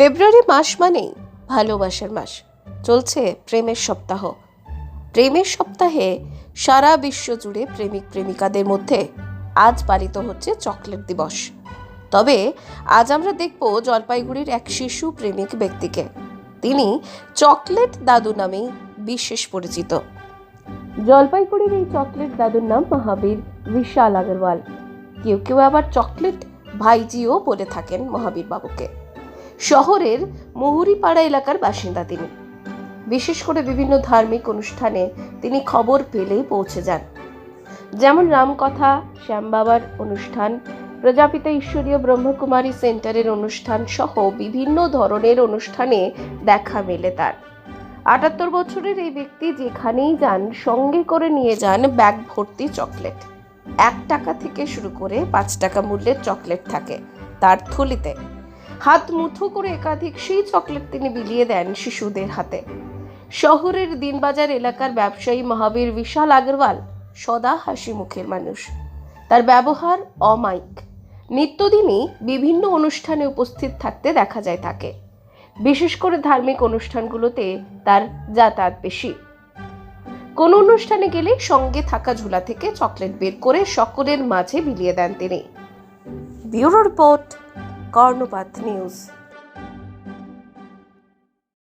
ফেব্রুয়ারি মাস মানেই ভালোবাসার মাস। চলছে প্রেমের সপ্তাহ। প্রেমের সপ্তাহে সারা বিশ্ব জুড়ে প্রেমিক প্রেমিকাদের মধ্যে আজ পালিত হচ্ছে চকলেট দিবস। তবে আজ আমরা দেখব জলপাইগুড়ির এক শিশু প্রেমিক ব্যক্তিকে। তিনি চকলেট দাদু নামেই বিশেষ পরিচিত। জলপাইগুড়ির এই চকলেট দাদুর নাম মহাবীর বিশাল আগরওয়াল। কেউ কেউ আবার চকলেট ভাইজিও বলে থাকেন মহাবীর বাবুকে শহরের মুহুরিপাড়া এলাকার বাসিন্দা তিনি। বিশেষ করে বিভিন্ন ধার্মিক অনুষ্ঠানে তিনি খবর পেলেই পৌঁছে যান। যেমন রামকথা, শ্যামবাবার অনুষ্ঠান, প্রজাপিতা ঈশ্বরীয় ব্রহ্মকুমারী সেন্টারের অনুষ্ঠান সহ বিভিন্ন ধরনের অনুষ্ঠানে দেখা মেলে তার। আটাত্তর বছরের এই ব্যক্তি যেখানেই যান, সঙ্গে করে নিয়ে যান ব্যাগ ভর্তি চকলেট। এক টাকা থেকে শুরু করে পাঁচ টাকা মূল্যের চকলেট থাকে তার থলিতে। হাত মুঠো করে একাধিক সেই চকলেট তিনি বিলিয়ে দেন শিশুদের হাতে। শহরের দিনবাজার এলাকার ব্যবসায়ী মহাবীর বিশাল আগরওয়াল সদা হাসি মুখের মানুষ। তার ব্যবহার অমাইক নিত্যদিনই বিভিন্ন অনুষ্ঠানে উপস্থিত থাকতে দেখা যায় তাকে। বিশেষ করে ধার্মিক অনুষ্ঠানগুলোতে তার যাতায়াত বেশি। কোনো অনুষ্ঠানে গেলে সঙ্গে থাকা ঝোলা থেকে চকলেট বের করে সকলের মাঝে বিলিয়ে দেন তিনি। Bureau report Karnapat news.